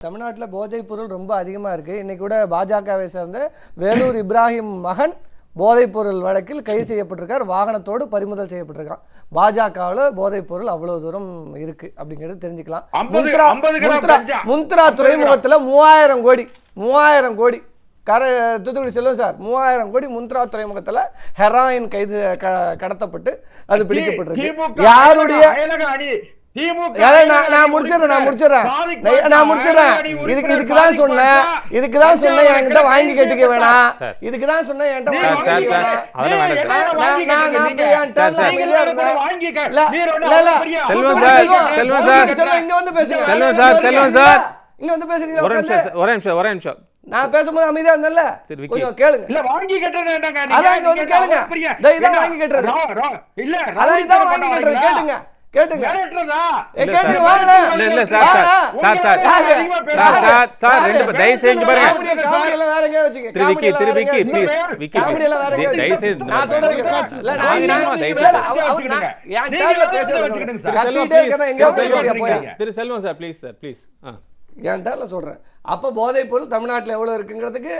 தமிழ்நாட்டில் போதைப் பொருள் ரொம்ப அதிகமாக இருக்குது இன்னைக்கு கூட பாஜகவை சேர்ந்த வேலூர் இப்ராஹிம் மகன் போதைப் பொருள் வழக்கில் கைது செய்யப்பட்டிருக்கார் வாகனத்தோடு பறிமுதல் செய்யப்பட்டிருக்கான் பாஜகவில் போதைப் பொருள் அவ்வளவு தூரம் இருக்கு அப்படிங்கிறது தெரிஞ்சுக்கலாம் முந்த்ரா துறைமுகத்தில் மூவாயிரம் கோடி மூவாயிரம் கோடி கர தூத்துக்குடி செல்வம் சார் மூவாயிரம் கோடி முந்த்ரா துறைமுகத்தில் ஹெராயின் கைது கடத்தப்பட்டு அது பிடிக்கப்பட்டிருக்கு யாருடைய நான் முடிச்சிடுறேன் நான் முடிச்சிடுறேன். நான் இதுக்கு இதுக்கு தான் சொன்னேன். இதுக்கு தான் சொன்னேன். என்கிட்ட வாங்கி கேட்டுக்க வேணாம். இதுக்கு தான் சொன்னேன். என்கிட்ட சார். வேணாம். செல்வம் இங்க வந்து பேசுங்க. Selvam sir, Selvam sir. இங்க வந்து பேசுறீங்க. ஒரே நிமிஷம் ஒரே நிமிஷம் ஒரே நிமிஷம். நான் பேசும்போது அமைதியா இருந்தேன்ல? சரி, விக்கி. கொஞ்சம் கேளுங்க. இல்ல வாங்கி கட்டுறது என்னங்க நீங்க? அதான் இங்க வந்து நீங்க கேளுங்க. இதான்? வாங்கி கட்டுறது. இல்ல அதான் இதான் வாங்கி கட்டுறது. கேட்டுங்க. இல்ல, sir. Sir sir sir sir? Sir ரெண்டு தயவு பாருங்க. திரு விக்கி திரு விக்கி ப்ளீஸ் விக்கி தயவு. செய்து நான் போய். Thiru Selvam sir please sir please ஆ. என் டேர்ல சொல்றேன். அப்போ போதைப் பொருள் தமிழ்நாட்டில் எவ்வளோ இருக்குங்கிறதுக்கு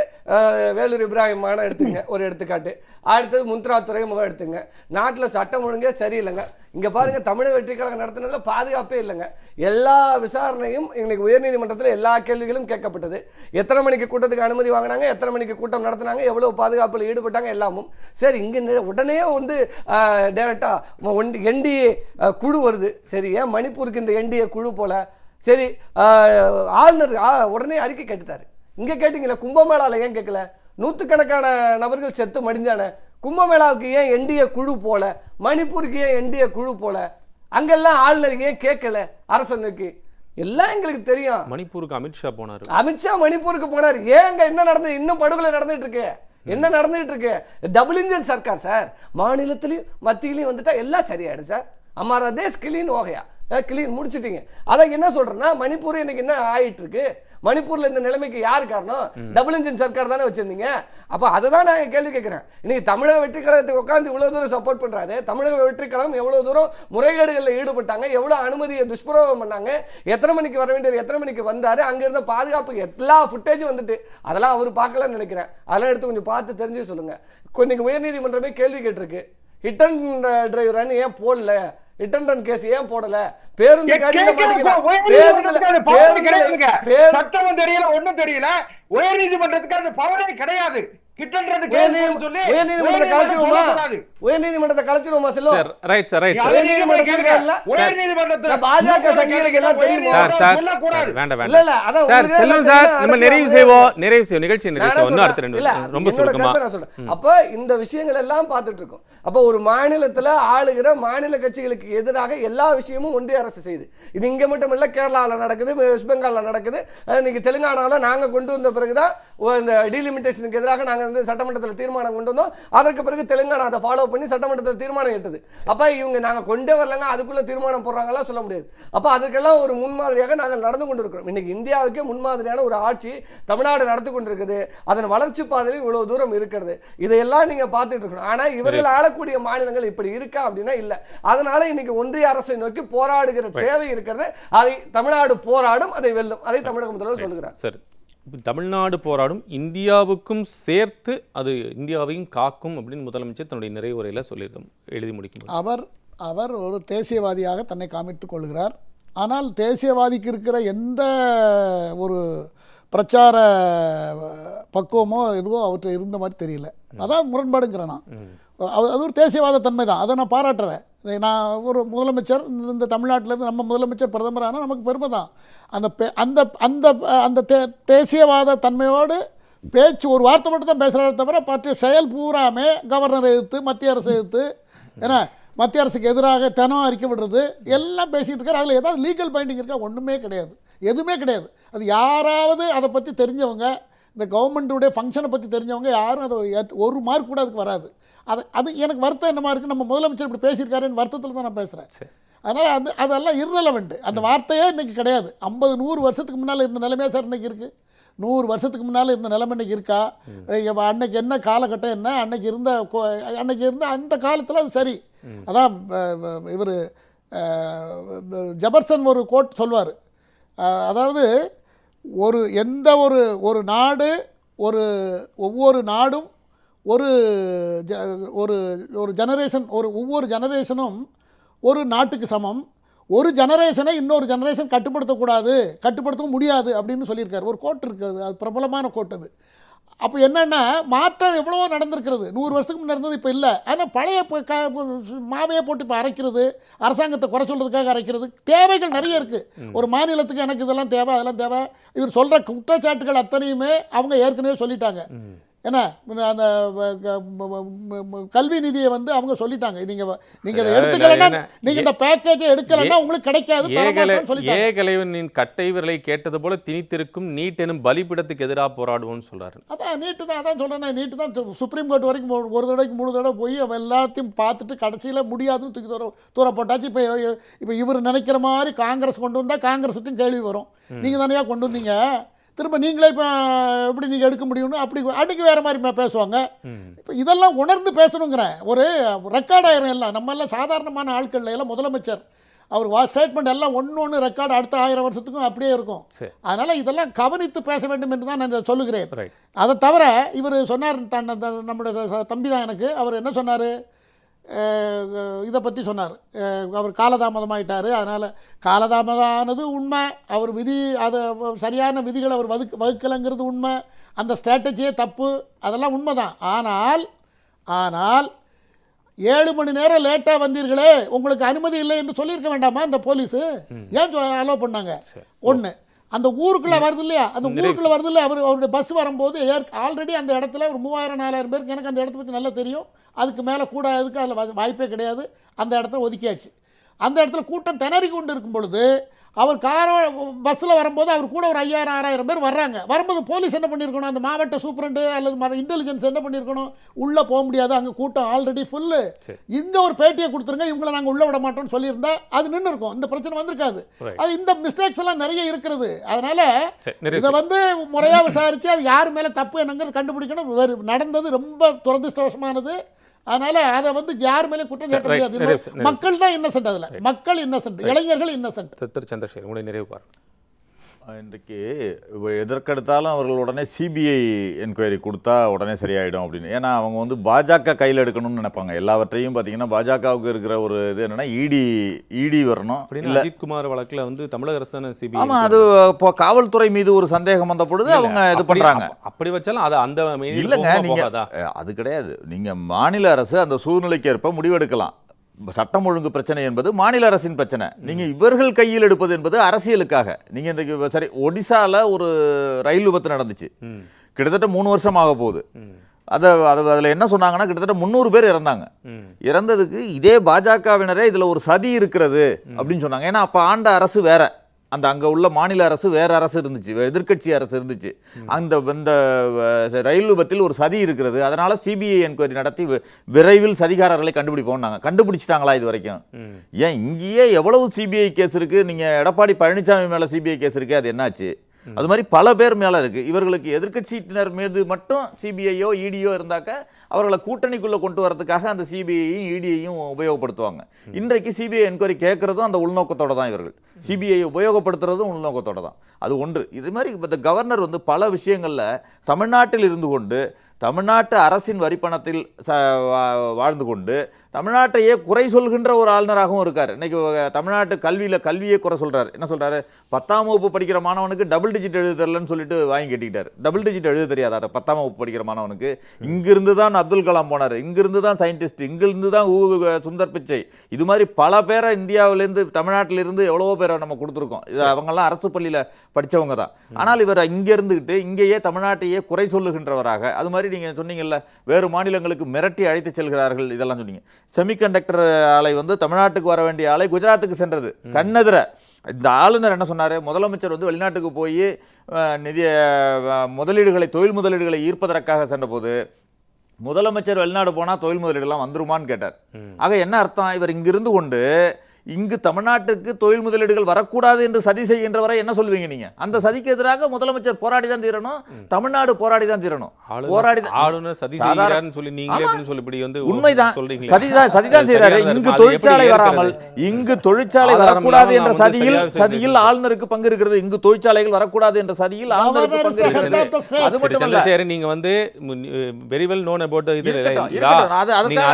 வேலூர் இப்ராஹிம் மான எடுத்துங்க ஒரு எடுத்துக்காட்டு. அடுத்தது முந்த்ரா துறைமுகம் எடுத்துங்க. நாட்டில் சட்டம் ஒழுங்கே சரியில்லைங்க. இங்கே பாருங்க தமிழக வெற்றி கழகம் நடத்தினதுல பாதுகாப்பே இல்லைங்க. எல்லா விசாரணையும் இன்னைக்கு உயர்நீதிமன்றத்தில் எல்லா கேள்விகளும் கேட்கப்பட்டது. எத்தனை மணிக்கு கூட்டத்துக்கு அனுமதி வாங்கினாங்க எத்தனை மணிக்கு கூட்டம் நடத்தினாங்க எவ்வளோ பாதுகாப்பில் ஈடுபட்டாங்க எல்லாமும். சரி இங்கே உடனே வந்து டேரெக்டாக என்டிஏ குழு வருது. சரி ஏன் மணிப்பூருக்கு இந்த என்டிஏ குழு போல? சரி ஆளுநர் உடனே அறிக்கை கேட்டுட்டாரு. இங்கே கேட்டிங்களே கும்பமேளாவில் ஏன் கேட்கல? நூற்றுக்கணக்கான நபர்கள் செத்து மடிஞ்சானே. கும்பமேளாவுக்கு ஏன் என்டிஏ குழு போல? மணிப்பூருக்கு ஏன் என்டிஏ குழு போல? அங்கெல்லாம் ஆளுநர் ஏன் கேட்கல அரசனுக்கு? எல்லாம் எங்களுக்கு தெரியும். மணிப்பூருக்கு அமித்ஷா போனாரு. அமித்ஷா மணிப்பூருக்கு போனார். ஏங்க என்ன நடந்தது இன்னும் படுகொலை நடந்துட்டு இருக்கு? என்ன நடந்துட்டு இருக்கு? டபுள் இன்ஜின் சர்க்கார் சார். மாநிலத்திலையும் மத்தியிலையும் வந்துட்டா எல்லாம் சரியாயிடும் சார். அம்மாரா தேஸ் கிளீன் ஓகையா. கிளீன் முடிச்சிட்டீங்க. அதான் என்ன சொல்றேன்னா மணிப்பூர் இன்னைக்கு என்ன ஆயிட்டு இருக்கு மணிப்பூர்ல இந்த நிலைமைக்கு யார் காரணம்? டபுள் இன்ஜின் சர்க்கார் தானே வச்சிருந்தீங்க. அப்ப அதை தான் நான் கேள்வி கேட்கிறேன். இன்னைக்கு தமிழக வெற்றி கழகத்துக்கு உட்காந்து இவ்வளவு தூரம் சப்போர்ட் பண்றாரு. தமிழக வெற்றி கழகம் எவ்வளவு தூரம் முறைகேடுகளில் ஈடுபட்டாங்க எவ்வளவு அனுமதியை துஷ்பிரயோகம் பண்ணாங்க எத்தனை மணிக்கு வர வேண்டியவர் எத்தனை மணிக்கு வந்தாரு அங்க இருந்த பாதுகாப்புக்கு எல்லா ஃபுட்டேஜும் வந்துட்டு அதெல்லாம் அவர் பார்க்கலன்னு நினைக்கிறேன். அதெல்லாம் எடுத்து கொஞ்சம் பார்த்து தெரிஞ்சு சொல்லுங்க. இன்னைக்கு உயர்நீதிமன்றமே கேள்வி கேட்டிருக்கு. ஹிட் அண்ட் டிரைவர் ஏன் போடல? ஹிட் அண்ட் ரன் கேஸ் ஏன் போடல? பேருந்து. பேருந்துல பேருந்துல பேரு சட்டமும் தெரியல ஒண்ணும் தெரியல. உயர் நீதிமன்றத்துக்கு அந்த பவரே கிடையாது. உயர்நீதிமன்றத்தை கலைச்சிருவோமா? உயர்நீதிமன்றத்தை கலைச்சிருவோமா Selvam sir right sir right sir உயர் நீதிமன்றத்துக்கு இல்ல. உயர் நீதிமன்றத்துல இந்த பாஜக சங்கிகளுக்கு எல்லாம் தெரியுமா? சார் சார் சொல்லக்கூடாது. சார், வேண்டாம் இல்ல, இல்ல, வேண்டாம் அதான் சார் உங்களுக்கு செல்வம் தான் சார். தெரியும், நம்ம அடுத்து நிறைவு அவங்க- செய்வோம். நிறைவு செய்வோம். நிகழ்ச்சி நிறைவு நான் செய்வோம் இன்னும் சொல்றேன். அடுத்த ரெண்டு இல்ல, ரொம்ப என்னோட சுருக்கமா. கருத்தை நான் சொல்றேன். அப்ப இந்த விஷயங்கள் எல்லாம் பார்த்துட்டு இருக்கோம். அப்ப ஒரு மாநிலத்துல ஆளுகிற மாநில கட்சிகளுக்கு எதிராக எல்லா விஷயமும் ஒன்றிய அரசு செய்யுது. இது இங்க மட்டும் இல்ல கேரளால நடக்குது வெஸ்ட் பெங்கால்ல நடக்குது. இன்னைக்கு தெலுங்கானால நாங்க கொண்டு வந்த பிறகுதான் இந்த டீலிமிட்டேஷனுக்கு எதிராக நாங்க வந்து சட்டமன்றத்தில் தீர்மானம் கொண்டு வந்தோம். அதற்கு பிறகு தெலுங்கானா அதை ஃபாலோ பண்ணி சட்டமன்றத்தில் தீர்மானம் எட்டுது அப்ப இவங்க நாங்க கொண்டே வரலங்க அதுக்குள்ள தீர்மானம் போடுறாங்களா சொல்ல முடியாது. அப்ப அதுக்கெல்லாம் ஒரு முன்மாதிரியாக நாங்கள் நடந்து கொண்டிருக்கிறோம். இன்னைக்கு இந்தியாவுக்கே முன்மாதிரியான ஒரு ஆட்சி தமிழ்நாடு நடத்தி கொண்டிருக்குது. அதன் வளர்ச்சி பாதையில் இவ்வளவு தூரம் இருக்கிறது. இதையெல்லாம் நீங்க பார்த்துட்டு இருக்கணும். ஆனா இவர்கள் ஆளக்கூடிய மாநிலங்கள் இப்படி இருக்கா அப்படின்னா இல்ல. அதனால இன்னைக்கு ஒன்றிய அரசை நோக்கி போராடுகிற தேவை இருக்கிறது. அதை தமிழ்நாடு போராடும் அதை வெல்லும். அதை தமிழக முதல்வர் சொல்லுகிறார். சார். தமிழ்நாடு போராடும் இந்தியாவுக்கும் சேர்த்து அது இந்தியாவையும் காக்கும் அப்படின்னு முதலமைச்சர் தன்னுடைய நிறைவுரையில் சொல்லியிருக்கோம் எழுதி முடிக்கும் அவர் அவர் ஒரு தேசியவாதியாக தன்னை காமித்துக் கொள்கிறார். ஆனால் தேசியவாதிக்கு இருக்கிற எந்த ஒரு பிரச்சார பக்குவமோ எதுவோ அவற்றை இருந்த மாதிரி தெரியல. அதான் முரண்பாடுங்கிறேன் நான். அது அது ஒரு தேசியவாத தன்மை தான். அதை நான் பாராட்டுறேன். நான் ஒரு முதலமைச்சர் இந்த- தமிழ்நாட்டிலேருந்து நம்ம முதலமைச்சர் பிரதமர் ஆனால் நமக்கு பெருமை தான். அந்த பே- அந்த அந்த அந்த தே தேசியவாத தன்மையோடு பேச்சு ஒரு வார்த்தை மட்டும் தான் பேசுகிறாரே தவிர பற்றிய செயல் பூராமே கவர்னர் எதிர்த்து மத்திய அரசை எதிர்த்து ஏன்னா மத்திய அரசுக்கு எதிராக தினம் அறிக்கை விடுறது எல்லாம் பேசிகிட்டு இருக்காரு. அதில் ஏதாவது லீகல் பைண்டிங் இருக்கா? ஒன்றுமே கிடையாது. எதுவுமே கிடையாது. அது யாராவது அதை பற்றி தெரிஞ்சவங்க இந்த கவர்மெண்ட்டுடைய ஃபங்க்ஷனை பற்றி தெரிஞ்சவங்க யாரும் அதை ஒரு மார்க் கூட அதுக்கு வராது. அது அது எனக்கு வருத்தம் என்னமா இருக்குது நம்ம முதலமைச்சர் இப்படி பேசியிருக்காருன்னு வருத்தத்தில் தான் நான் பேசுகிறேன் அதனால் அது அதெல்லாம் irrelevant. அந்த வார்த்தையே இன்றைக்கி கிடையாது. ஐம்பது நூறு வருஷத்துக்கு முன்னால் இருந்த நிலைமையா சார் இன்றைக்கி இருக்குது நூறு வருஷத்துக்கு முன்னால் இருந்த நிலைமை இன்னைக்கு இருக்கா? அன்னைக்கு என்ன காலகட்டம் என்ன? அன்னைக்கு இருந்த கோ- அன்னைக்கு இருந்த அந்த காலத்தில் அது சரி. அதான் இவர் ஜபர்சன் ஒரு கோட் சொல்வார் அதாவது ஒரு எந்த ஒரு ஒரு நாடு ஒரு ஒவ்வொரு நாடும் ஒரு ஜ ஒரு ஒரு ஜெனரேஷன் ஒரு ஒவ்வொரு ஜெனரேஷனும் ஒரு நாட்டுக்கு சமம். ஒரு ஜெனரேஷனை இன்னொரு ஜெனரேஷன் கட்டுப்படுத்தக்கூடாது கட்டுப்படுத்தவும் முடியாது அப்படின்னு சொல்லியிருக்காரு. ஒரு கோட் இருக்குது அது பிரபலமான கோட் அது. அப்போ என்னென்னா மாற்றம் எவ்வளவோ நடந்திருக்கிறது. நூறு வருஷத்துக்கு முன்னே இப்போ இல்லை. ஆனால் பழைய க- மாவையே போட்டு இப்போ அரைக்கிறது அரசாங்கத்தை குறை சொல்கிறதுக்காக அரைக்கிறது தேவைகள் நிறைய இருக்குது ஒரு மாநிலத்துக்கு எனக்கு இதெல்லாம் தேவை அதெல்லாம் தேவை. இவர் சொல்கிற குற்றச்சாட்டுகள் அத்தனையுமே அவங்க ஏற்கனவே சொல்லிட்டாங்க. என்ன? இந்த அந்த கல்வி நிதியை வந்து அவங்க சொல்லிட்டாங்க. நீங்க வ- நீங்க இதை எடுத்துக்கலன்னா என்ன- நீங்க இந்த பேக்கேஜை எடுக்கலன்னா உங்களுக்கு கிடைக்காது ஏகலைவனின் கட்டை விரலை கேட்டது போல திணித்திருக்கும் நீட் எனும் பலிபிடத்துக்கு எதிராக போராடுவோம்னு சொல்றாரு. அதான் நீட்டு தான் அதான் சொல்கிறேன் நீட்டு தான். சுப்ரீம் கோர்ட் வரைக்கும் ஒரு- ஒரு தடவைக்கு மூணு தடவை போய் அவன் எல்லாத்தையும் பார்த்துட்டு கடைசியில் முடியாதுன்னு தூக்கி தூர தூர போட்டாச்சு. இப்போ இப்போ இவர் நினைக்கிற மாதிரி காங்கிரஸ் கொண்டு வந்தால் காங்கிரஸுக்கும் கேள்வி வரும். நீங்கள் தானேயா கொண்டு வந்தீங்க? திரும்ப நீங்களே இப்போ எப்படி நீங்கள் எடுக்க முடியும்னு அப்படி அன்றைக்கி வேறு மாதிரி பேசுவாங்க. இப்போ இதெல்லாம் உணர்ந்து பேசணுங்கிறேன். ஒரு ரெக்கார்ட் ஆயிரும் எல்லாம். நம்ம எல்லாம் சாதாரணமான ஆட்கள் எல்லாம் முதலமைச்சர். அவர் வா ஸ்டேட்மெண்ட் எல்லாம் ஒன்று ஒன்று ரெக்கார்டு அடுத்த ஆயிரம் வருஷத்துக்கும் அப்படியே இருக்கும். அதனால் இதெல்லாம் கவனித்து பேச வேண்டும் என்று தான் நான் சொல்லுகிறேன். அதை தவிர இவர் சொன்னார் நம்முடைய தம்பி தான் எனக்கு. அவர் என்ன சொன்னார்? இதை பற்றி சொன்னார். அவர் காலதாமதமாயிட்டார். அதனால் காலதாமதம் ஆனது உண்மை. அவர் விதி அதை சரியான விதிகளை அவர் வகுக்க வகுக்கலைங்கிறது உண்மை. அந்த ஸ்ட்ராட்டஜியே தப்பு. அதெல்லாம் உண்மை தான் ஆனால் ஆனால் ஏழு மணி நேரம் லேட்டாக வந்தீர்களே உங்களுக்கு அனுமதி இல்லை என்று சொல்லியிருக்க வேண்டாமா இந்த போலீஸு ஏன் அலோவ் பண்ணாங்க. ஒன்று அந்த ஊருக்குள்ளே வருது இல்லையா? அந்த ஊருக்குள்ளே வருது இல்லையா? அவர் அவருடைய பஸ் வரும்போது ஏற் ஆல்ரெடி அந்த இடத்துல ஒரு மூவாயிரம் நாலாயிரம் பேருக்கு எனக்கு அந்த இடத்த பற்றி நல்லா தெரியும். அதுக்கு மேலே கூட அதுக்கு அதில் வாய்ப்பே கிடையாது. அந்த இடத்துல ஒதுக்கியாச்சு. அந்த இடத்துல கூட்டம் திணறி கொண்டு இருக்கும் பொழுது அவர் காரோ பஸ்ஸில் வரும்போது அவர் கூட ஒரு ஐயாயிரம் ஆறாயிரம் பேர் வர்றாங்க. வரும்போது போலீஸ் என்ன பண்ணியிருக்கணும் அந்த மாவட்ட சூப்பரண்டு அல்லது இன்டெலிஜென்ஸ் என்ன பண்ணியிருக்கணும் உள்ளே போக முடியாது. அங்கே கூட்டம் ஆல்ரெடி ஃபுல்லு. இங்கே ஒரு பேட்டியை கொடுத்துருங்க. இவங்களை நாங்கள் உள்ளே விட மாட்டோம்னு சொல்லியிருந்தா அது நின்று இருக்கும். இந்த பிரச்சனை வந்திருக்காது. அது இந்த மிஸ்டேக்ஸ் எல்லாம் நிறைய இருக்கிறது. அதனால இதை வந்து முறையாக விசாரித்து அது யார் மேலே தப்பு என்னங்கிறது கண்டுபிடிக்கணும். வேறு நடந்தது ரொம்ப துரதிருஷ்டவசமானது. அதனால அதை வந்து யார் மேலே குற்றம் சாட்ட. முடியாது. மக்கள் தான் இன்னசென்ட் அதில். மக்கள் இன்னசென்ட் இளைஞர்கள் இன்னசென்ட் திரு- திரு சந்திரசேகர் உங்களுடைய நிறைவு பாருங்க. இன்றைக்கு எதற்கெடுத்தாலும் அவர்கள் உடனே சிபிஐ என்கொயரி கொடுத்தா உடனே சரியாயிடும் அப்படின்னு. ஏன்னா அவங்க வந்து பாஜக கையில் எடுக்கணும்னு நினைப்பாங்க. எல்லாவற்றையும் பார்த்தீங்கன்னா பாஜகவுக்கு இருக்கிற ஒரு இது என்னன்னா இடி இடி வரணும். அப்படின்னு இல்ல அஜித் குமார் வழக்குல வந்து தமிழக அரசு தானே சிபிஐ ஆமா அது இப்போ காவல்துறை மீது ஒரு சந்தேகம் வந்த பொழுது அவங்க இது பண்றாங்க. அப்படி வச்சாலும் அது அந்த இல்லைங்க போகுமா, நீங்க போகாதா? அஹ், அது கிடையாது. நீங்க மாநில அரசு அந்த சூழ்நிலைக்கு ஏற்ப முடிவெடுக்கலாம். சட்டம் ஒழுங்கு பிரச்சனை என்பது மாநில அரசின் பிரச்சனை. நீங்க இவர்கள் கையில் எடுப்பது என்பது அரசியலுக்காக. நீங்க இன்றைக்கு சரி ஒடிசால ஒரு ரயில் விபத்து நடந்துச்சு. கிட்டத்தட்ட மூணு வருஷம் ஆக போகுது. அதை அது அதில் என்ன சொன்னாங்கன்னா கிட்டத்தட்ட முந்நூறு பேர் இறந்தாங்க. இறந்ததுக்கு இதே பாஜகவினரே இதில் ஒரு சதி இருக்கிறது அப்படின்னு சொன்னாங்க. ஏன்னா அப்போ ஆண்ட அரசு வேற. அந்த அங்கே உள்ள மாநில அரசு வேற அரசு இருந்துச்சு எதிர்க்கட்சி அரசு இருந்துச்சு. அந்த இந்த ரயில் விபத்தில் ஒரு சதி இருக்கிறது. அதனால சிபிஐ என்கொயரி நடத்தி விரைவில் சதிகாரர்களை கண்டுபிடிப்போம்னாங்க. கண்டுபிடிச்சிட்டாங்களா இது வரைக்கும். ஏன் இங்கேயே எவ்வளவு சிபிஐ கேஸ் இருக்கு? நீங்க எடப்பாடி பழனிசாமி மேல சிபிஐ கேஸ் இருக்கு அது என்னாச்சு? அது மாதிரி பல பேர் மேல இருக்கு. இவர்களுக்கு எதிர்க்கட்சியினர் மீது மட்டும் சிபிஐயோ இடியோ இருந்தாக்க அவர்களை கூட்டணிக்குள்ளே கொண்டு வரதுக்காக அந்த சிபிஐயும் இடியையும் உபயோகப்படுத்துவாங்க. இன்றைக்கு சிபிஐ என்கொயரி கேட்குறதும் அந்த உள்நோக்கத்தோட தான் இவர்கள். சிபிஐ உபயோகப்படுத்துறதும் உள்நோக்கத்தோட தான். அது ஒன்று. இது மாதிரி இப்போ இந்த கவர்னர் வந்து பல விஷயங்களில் தமிழ்நாட்டில் இருந்து கொண்டு தமிழ்நாட்டு அரசின் வரிப்பணத்தில் ச வா- வாழ்ந்து கொண்டு தமிழ்நாட்டையே குறை சொல்கின்ற ஒரு ஆளுநராகவும் இருக்கார். இன்னைக்கு வ- தமிழ்நாட்டு கல்வியில் கல்வியே குறை சொல்றாரு. என்ன சொல்றாரு? பத்தாம் வகுப்பு படிக்கிற மாணவனுக்கு டபுள் டிஜிட் எழுத தெரியலன்னு சொல்லிட்டு வாங்கி கட்டிக்கிட்டார் டபுள் டிஜிட் எழுத தெரியாதா? அதை பத்தாம் வகுப்பு படிக்கிற மாணவனுக்கு. இங்கிருந்து தான் அப்துல் கலாம் போனார். இங்கிருந்து தான் சயின்டிஸ்ட் இங்கிருந்து தான் ஊ சுந்தர் பிச்சை. இது மாதிரி பல பேரை இந்தியாவிலேருந்து தமிழ்நாட்டிலிருந்து எவ்வளவோ பேரை நம்ம கொடுத்துருக்கோம். இது அவங்கெல்லாம் அரசு பள்ளியில் படிச்சவங்க தான். ஆனால் இவர் இங்கே இருந்துக்கிட்டு இங்கேயே தமிழ்நாட்டையே குறை சொல்லுகின்றவராக. அது மாதிரி நீங்கள் சொன்னீங்கல்ல வேறு மாநிலங்களுக்கு மிரட்டி அழைத்து செல்கிறார்கள் இதெல்லாம் சொன்னீங்க. செமிகண்டக்டர் ஆலை வந்து தமிழ்நாட்டுக்கு வர வேண்டிய ஆலை குஜராத்துக்கு சென்றது. கண்ணெதிர. இந்த ஆளுநர் என்ன சொன்னார்? முதலமைச்சர் வந்து வெளிநாட்டுக்கு போய் அஹ், நிதி அஹ், முதலீடுகளை தொழில் முதலீடுகளை ஈர்ப்பதற்காக சென்றபோது முதலமைச்சர் வெளிநாடு போனால் தொழில் முதலீடுலாம் வந்துருமான்னு கேட்டார். ஆக என்ன அர்த்தம்? இவர் இங்கிருந்து கொண்டு இங்கு தமிழ்நாட்டுக்கு தொழில் முதலீடுகள் வரக்கூடாது என்று சதி செய்கின்றவரை என்ன சொல்வீங்க நீங்க? அந்த சதிக்கு எதிராக முதலமைச்சர் போராடி தான் தீரணும் தமிழ்நாடு போராடி தான் தீரணும். போராடி ஆளுநர் சதி செய்கிறாருன்னு சொல்லி. அப்படின்னு சொல்லி இப்படி வந்து உண்மைதான். சொல்றீங்களே. சதிதான் சதிதான் செய்யறாரு இங்கு தொழிற்சாலை வராமல்? இங்கு தொழிற்சாலை வரக்கூடாது என்ற சதியில். சதியில் ஆளுநருக்கு பங்கு இருக்கிறது. இங்கு தொழிற்சாலைகள் வரக்கூடாது என்ற சதியில் ஆளுநருக்கு பங்கு இருக்கிறது. அது மட்டும் இல்ல. நீங்க வந்து வெரி வெல் நோன் அபவுட் இது நீங்க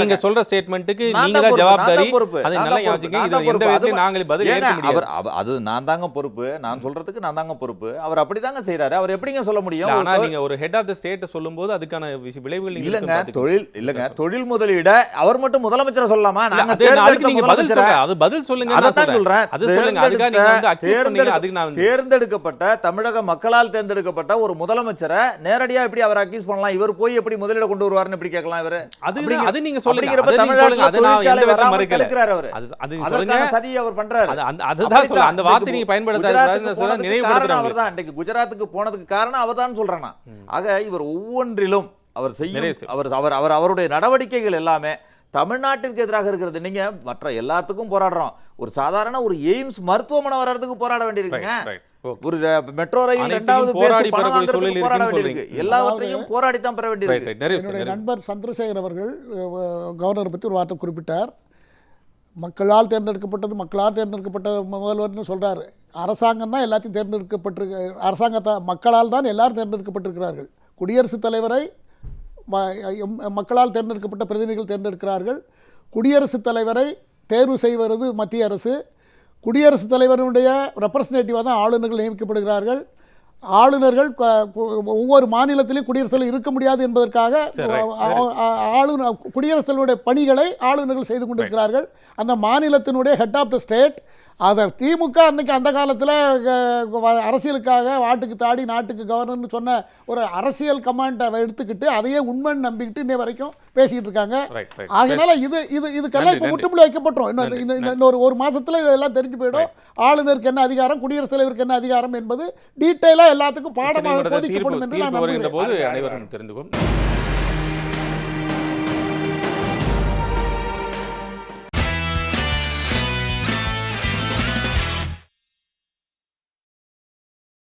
நீங்க. சொல்ற ஸ்டேட்மெண்ட்டுக்கு நீங்க தான் பொறுப்பு, ஜவாப்தாரி நான் அதை நான் நல்லா நான் இது எந்த அது- நாங்கள் பதில் அவர் அவ- அது நான் தாங்க பொறுப்பு. நான் சொல்றதுக்கு நான் தாங்க பொறுப்பு. அவர் அப்படிதாங்க செய்யறாரு அவர் எப்படிங்க சொல்ல முடியும்? ஆனா நீங்க ஒரு ஹெட் ஆஃப் த ஸ்டேட் சொல்லும்போது அதுக்கான விளைவுகள் இல்லங்க. தொழில் இல்லங்க தொழில் முதலீட அவர் மட்டும் முதலமைச்சரை சொல்லலாமா நாங்க அது- அதுக்கு நீங்க பதில் சொல்லுங்க. அது பதில் சொல்லுங்க அதைத்தான் சொல்றேன். அது சொல்லுங்க. அதுக்காக நீங்க வந்து அக்யூஸ் பண்ணீங்க அதுக்கு நான் தேர்ந்தெடுக்கப்பட்ட தமிழக மக்களால் தேர்ந்தெடுக்கப்பட்ட ஒரு முதலமைச்சரை நேரடியா எப்படி அவர் அக்யூஸ் பண்ணலாம்? இவர் போய் எப்படி முதலீட கொண்டு வருவார்னு எப்படி கேட்கலாம் இவரு? அது அது நீங்க சொல்லுங்க. அப்படிங்கிறப்ப நான் மறுக்கல. அவரு. அது அது சொல்லுங்க. சதியை அவர் பண்றாரு. அதுதான் சொல்ல அந்த வார்த்தை நீங்க பயன்படுத்தாத சொல்ல அவர்தான். இன்னைக்கு குஜராத்துக்கு போனதுக்கு காரணம் அவர்தான் சொல்றேன் நான். ஆக இவர் ஒவ்வொன்றிலும் அவர் செய்யும். அவர் அவர் அவர் அவருடைய நடவடிக்கைகள் எல்லாமே தமிழ்நாட்டிற்கு எதிராக இருக்கிறது. நீங்க மற்ற எல்லாத்துக்கும் போராடுறோம். ஒரு சாதாரண ஒரு எய்ம்ஸ் மருத்துவமனை வர்றதுக்கு போராட வேண்டியிருக்குங்க. Okay. ஒரு மெட்ரோ ரயில் அனைத்தையும் ரெண்டாவது போராடி போராட வேண்டியிருக்கு. சொல்றீங்க. எல்லாவற்றையும் போராடி தான் பெற வேண்டியிருக்கு. நண்பர் சந்திரசேகர் அவர்கள் கவர்னர் பற்றி ஒரு வார்த்தை குறிப்பிட்டார். மக்களால் தேர்ந்தெடுக்கப்பட்டது மக்களால் தேர்ந்தெடுக்கப்பட்ட முதல்வர்னு சொல்கிறாரு அரசாங்கம் தான் எல்லாத்தையும் தேர்ந்தெடுக்கப்பட்டிருக்கு அரசாங்கத்தை மக்களால் தான் எல்லாரும் தேர்ந்தெடுக்கப்பட்டிருக்கிறார்கள். குடியரசுத் தலைவரை மக்களால் தேர்ந்தெடுக்கப்பட்ட பிரதிநிதிகள் தேர்ந்தெடுக்கிறார்கள். குடியரசுத் தலைவரை தேர்வு செய்வது மத்திய அரசு. குடியரசுத் தலைவருடைய ரெப்ரசன்டேட்டிவாக தான் ஆளுநர்கள் நியமிக்கப்படுகிறார்கள். ஆளுநர்கள் ஒவ்வொரு மாநிலத்திலும் குடியரசுத் தலைவர் இருக்க முடியாது என்பதற்காக ஆளுநர் குடியரசுத் தலைவருடைய பணிகளை ஆளுநர்கள் செய்து கொண்டிருக்கிறார்கள். அந்த மாநிலத்தினுடைய ஹெட் ஆஃப் த ஸ்டேட் அதை திமுக அன்னைக்கு அந்த காலத்தில் அரசியலுக்காக வாட்டுக்கு தாடி நாட்டுக்கு கவர்னர்னு சொன்ன ஒரு அரசியல் கமாண்டை எடுத்துக்கிட்டு அதையே உண்மைன்னு நம்பிக்கிட்டு இன்னை வரைக்கும் பேசிக்கிட்டு இருக்காங்க. ஆகையினால இது இது இதுக்கெல்லாம் இப்போ. முற்றுப்புள்ளி வைக்கப்பட்டோம் இன்னும் இந்த ஒரு ஒரு மாசத்துல இதெல்லாம் தெரிஞ்சு போயிடும். ஆளுநருக்கு என்ன அதிகாரம் குடியரசுத் தலைவருக்கு என்ன அதிகாரம் என்பது டீட்டெயிலாக எல்லாத்துக்கும் பாடமாக போதிக்கப்படும் என்று நான் நம்புகிறேன்.